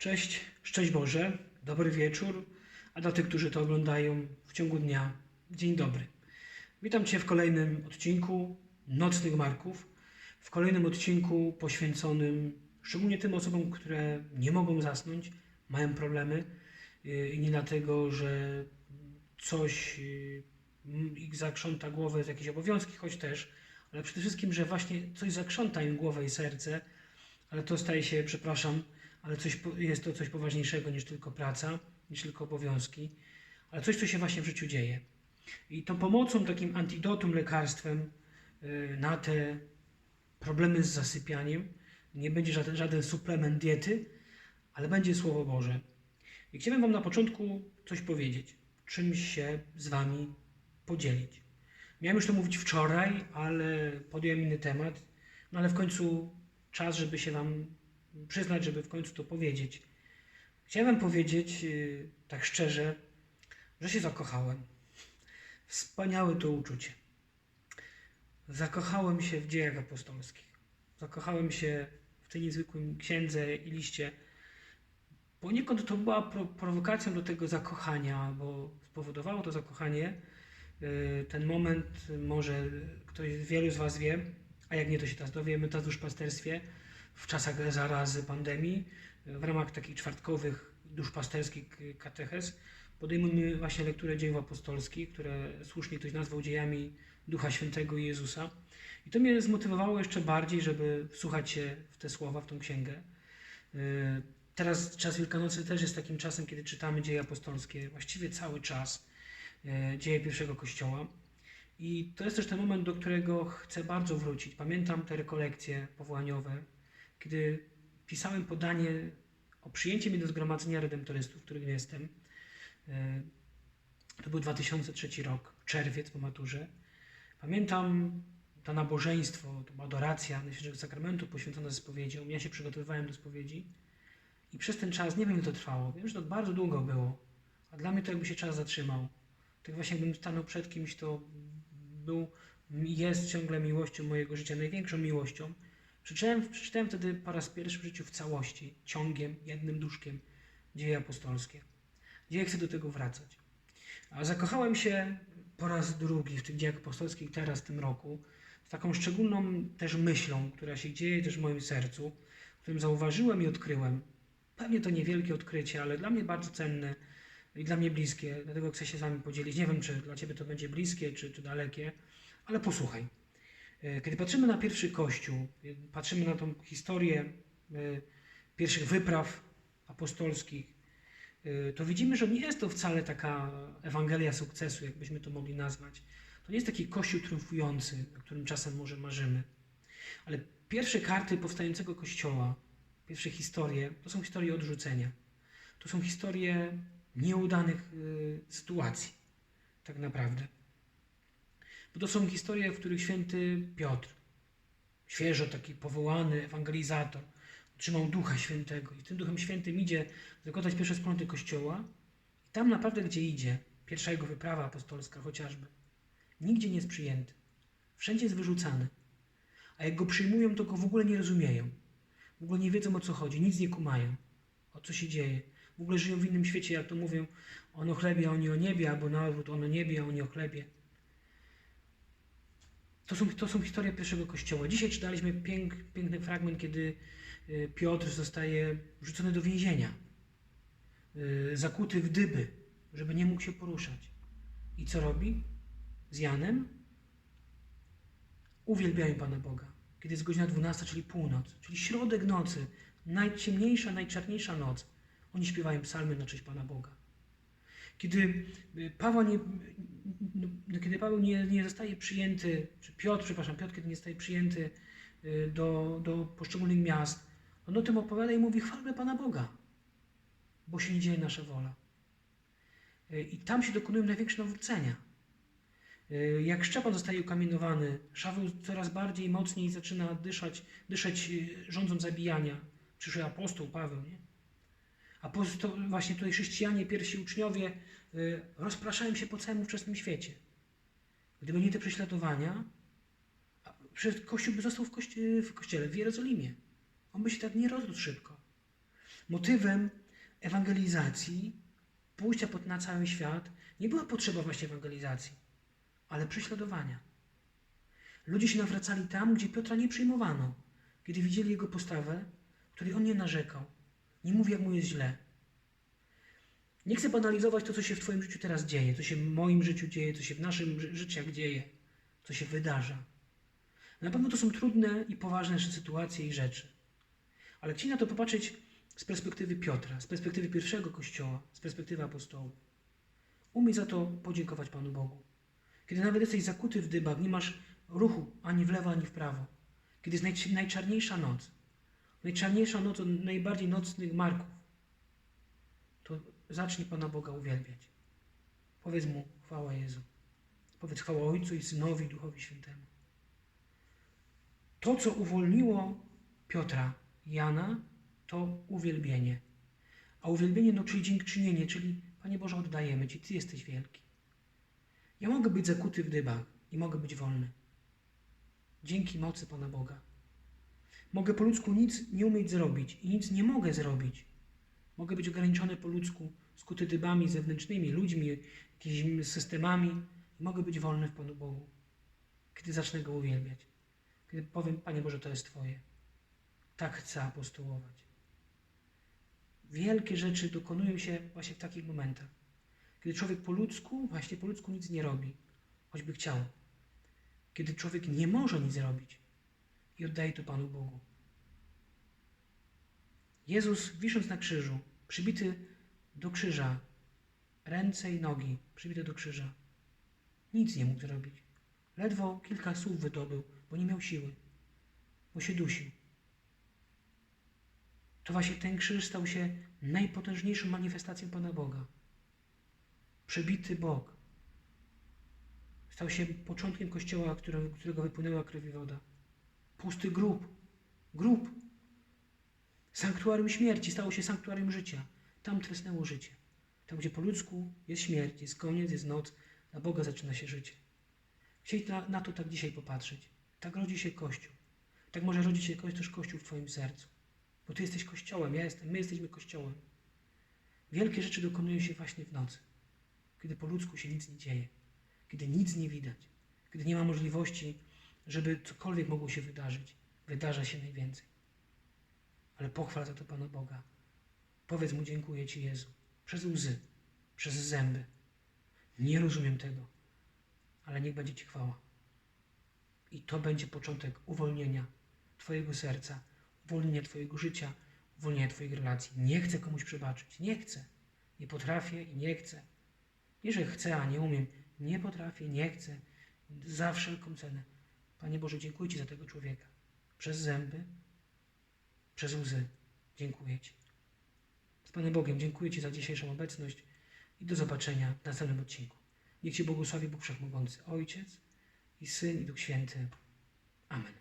Cześć, szczęść Boże, dobry wieczór, a dla tych, którzy to oglądają w ciągu dnia, dzień dobry. Witam Cię w kolejnym odcinku Nocnych Marków, w kolejnym odcinku poświęconym szczególnie tym osobom, które nie mogą zasnąć, mają problemy yy, i nie dlatego, że coś yy, ich zakrząta głowę z jakieś obowiązki, choć też, ale przede wszystkim, że właśnie coś zakrząta im głowę i serce, ale to staje się, przepraszam, ale coś, jest to coś poważniejszego niż tylko praca, niż tylko obowiązki, ale coś, co się właśnie w życiu dzieje. I tą pomocą, takim antidotum, lekarstwem y, na te problemy z zasypianiem nie będzie żaden, żaden suplement diety, ale będzie Słowo Boże. I chciałem Wam na początku coś powiedzieć, czymś się z Wami podzielić. Miałem już to mówić wczoraj, ale podjąłem inny temat, no ale w końcu czas, żeby się Wam przyznać, żeby w końcu to powiedzieć. Chciałem powiedzieć yy, tak szczerze, że się zakochałem. Wspaniałe to uczucie. Zakochałem się w dziejach apostolskich. Zakochałem się w tej niezwykłym księdze i liście. Poniekąd to była pro, prowokacją do tego zakochania, bo spowodowało to zakochanie. yy, Ten moment może ktoś, wielu z Was wie, a jak nie, to się teraz dowiemy, to w duszpasterstwie w czasach zarazy pandemii, w ramach takich czwartkowych duszpasterskich katechez podejmujemy właśnie lekturę dziejów apostolskich, które słusznie ktoś nazwał dziejami Ducha Świętego i Jezusa. I to mnie zmotywowało jeszcze bardziej, żeby wsłuchać się w te słowa, w tą księgę. Yy, Teraz czas Wielkanocy też jest takim czasem, kiedy czytamy dzieje apostolskie, właściwie cały czas, yy, dzieje pierwszego Kościoła. I to jest też ten moment, do którego chcę bardzo wrócić. Pamiętam te rekolekcje powołaniowe, kiedy pisałem podanie o przyjęcie mnie do zgromadzenia redemptorystów, w którym jestem. E, To był 2003 rok, czerwiec po maturze. Pamiętam to nabożeństwo, to była adoracja Najświętszego Sakramentu poświęcona spowiedzią. Ja się przygotowywałem do spowiedzi i przez ten czas, nie wiem ile to trwało, wiem, że to bardzo długo było, a dla mnie to jakby się czas zatrzymał. Tak właśnie jakbym stanął przed kimś, to był, jest ciągle miłością mojego życia, największą miłością. Przeczytałem, przeczytałem wtedy po raz pierwszy w życiu w całości, ciągiem, jednym duszkiem, dzieje apostolskie. Gdzie chcę do tego wracać. A zakochałem się po raz drugi w tych dziejach apostolskich teraz w tym roku, z taką szczególną też myślą, która się dzieje też w moim sercu, którym zauważyłem i odkryłem. Pewnie to niewielkie odkrycie, ale dla mnie bardzo cenne i dla mnie bliskie, dlatego chcę się z Wami podzielić. Nie wiem, czy dla Ciebie to będzie bliskie, czy, czy dalekie, ale posłuchaj. E, Kiedy patrzymy na pierwszy Kościół, patrzymy na tą historię e, pierwszych wypraw apostolskich, e, to widzimy, że nie jest to wcale taka Ewangelia sukcesu, jakbyśmy to mogli nazwać. To nie jest taki Kościół triumfujący, o którym czasem może marzymy. Ale pierwsze karty powstającego Kościoła, pierwsze historie, to są historie odrzucenia. To są historie nieudanych sytuacji, tak naprawdę. Bo to są historie, w których święty Piotr, świeżo taki powołany ewangelizator, otrzymał Ducha Świętego i tym Duchem Świętym idzie zakładać pierwsze wspólnoty Kościoła i tam naprawdę, gdzie idzie, pierwsza jego wyprawa apostolska chociażby, nigdzie nie jest przyjęty. Wszędzie jest wyrzucany. A jak go przyjmują, to go w ogóle nie rozumieją. W ogóle nie wiedzą o co chodzi, nic nie kumają, o co się dzieje. W ogóle żyją w innym świecie, jak to mówią, on o chlebie, a oni o niebie, albo na odwrót, on o niebie, a oni o chlebie. To są, to są historie pierwszego kościoła. Dzisiaj czytaliśmy pięk, piękny fragment, kiedy y, Piotr zostaje wrzucony do więzienia, y, zakuty w dyby, żeby nie mógł się poruszać. I co robi? Z Janem uwielbiają Pana Boga. Kiedy jest godzina 12, czyli północ, czyli środek nocy, najciemniejsza, najczarniejsza noc, oni śpiewają psalmy na cześć Pana Boga. Kiedy y, Paweł nie, no, kiedy Paweł nie, nie zostaje przyjęty, czy Piotr, przepraszam, Piotr, kiedy nie zostaje przyjęty y, do, do poszczególnych miast, on o tym opowiada i mówi, chwalmy Pana Boga, bo się nie dzieje nasza wola. Y, I tam się dokonują największe nawrócenia. Jak Szczepan zostaje ukamienowany, Szaweł coraz bardziej mocniej zaczyna dyszać, dyszeć y, rządzą zabijania. Przyszły apostoł Paweł, nie? Apostoł, właśnie tutaj chrześcijanie, pierwsi uczniowie y, rozpraszają się po całym ówczesnym świecie. Gdyby nie te prześladowania, Kościół by został w, kości- w kościele w Jerozolimie. On by się tak nie rozrósł szybko. motywem ewangelizacji, pójścia pod, na cały świat, nie była potrzeba właśnie ewangelizacji, ale prześladowania. Ludzie się nawracali tam, gdzie Piotra nie przyjmowano, kiedy widzieli jego postawę, której on nie narzekał. Nie mówi, jak mu jest źle. Nie chcę banalizować to, co się w Twoim życiu teraz dzieje, co się w moim życiu dzieje, co się w naszym ży- życiach dzieje, co się wydarza. Na pewno to są trudne i poważne sytuacje i rzeczy. Ale chcieli na to popatrzeć z perspektywy Piotra, z perspektywy pierwszego kościoła, z perspektywy apostołów. Umiej za to podziękować Panu Bogu. Kiedy nawet jesteś zakuty w dybach, nie masz ruchu ani w lewo, ani w prawo. Kiedy jest najc- najczarniejsza noc, najczarniejsza noc od najbardziej nocnych marków, to zacznij Pana Boga uwielbiać. Powiedz Mu chwała Jezu. Powiedz chwała Ojcu i Synowi Duchowi Świętemu. To, co uwolniło Piotra Jana, to uwielbienie. A uwielbienie, no, czyli dziękczynienie, czyli Panie Boże, oddajemy Ci, Ty jesteś wielki. Ja mogę być zakuty w dybach i mogę być wolny. Dzięki mocy Pana Boga. Mogę po ludzku nic nie umieć zrobić i nic nie mogę zrobić. Mogę być ograniczony po ludzku, skuty dybami zewnętrznymi, ludźmi, jakimiś systemami. Mogę być wolny w Panu Bogu. Kiedy zacznę Go uwielbiać. Kiedy powiem, Panie Boże, to jest Twoje. Tak chcę apostołować. Wielkie rzeczy dokonują się właśnie w takich momentach. Kiedy człowiek po ludzku, właśnie po ludzku nic nie robi, choćby chciał. Kiedy człowiek nie może nic zrobić i oddaje to Panu Bogu. Jezus, wisząc na krzyżu, przybity do krzyża, ręce i nogi przybite do krzyża, nic nie mógł zrobić. Ledwo kilka słów wydobył, bo nie miał siły, bo się dusił. To właśnie ten krzyż stał się najpotężniejszą manifestacją Pana Boga. Przebity Bóg. Stał się początkiem kościoła, którego wypłynęła krew i woda. Pusty grób. Grób. Sanktuarium śmierci stało się sanktuarium życia. Tam trysnęło życie. Tam, gdzie po ludzku jest śmierć, jest koniec, jest noc, dla Boga zaczyna się życie. Chcieli na, na to tak dzisiaj popatrzeć. Tak rodzi się Kościół. Tak może rodzić się też Kościół w Twoim sercu. Bo Ty jesteś Kościołem, ja jestem, my jesteśmy Kościołem. Wielkie rzeczy dokonują się właśnie w nocy, kiedy po ludzku się nic nie dzieje, kiedy nic nie widać, kiedy nie ma możliwości, żeby cokolwiek mogło się wydarzyć. Wydarza się najwięcej. Ale pochwal za to Pana Boga. Powiedz Mu dziękuję Ci Jezu. Przez łzy, przez zęby. Nie rozumiem tego, ale niech będzie Ci chwała. I to będzie początek uwolnienia Twojego serca, uwolnienia Twojego życia, uwolnienia Twoich relacji. Nie chcę komuś przebaczyć. Nie chcę. Nie potrafię i nie chcę. Nie, że chcę, a nie umiem. Nie potrafię, nie chcę. Za wszelką cenę. Panie Boże, dziękuję Ci za tego człowieka. Przez zęby, przez łzy. Dziękuję Ci. Z Panem Bogiem dziękuję Ci za dzisiejszą obecność i do zobaczenia w następnym odcinku. Niech Cię błogosławi Bóg Wszechmogący, Ojciec i Syn i Duch Święty. Amen.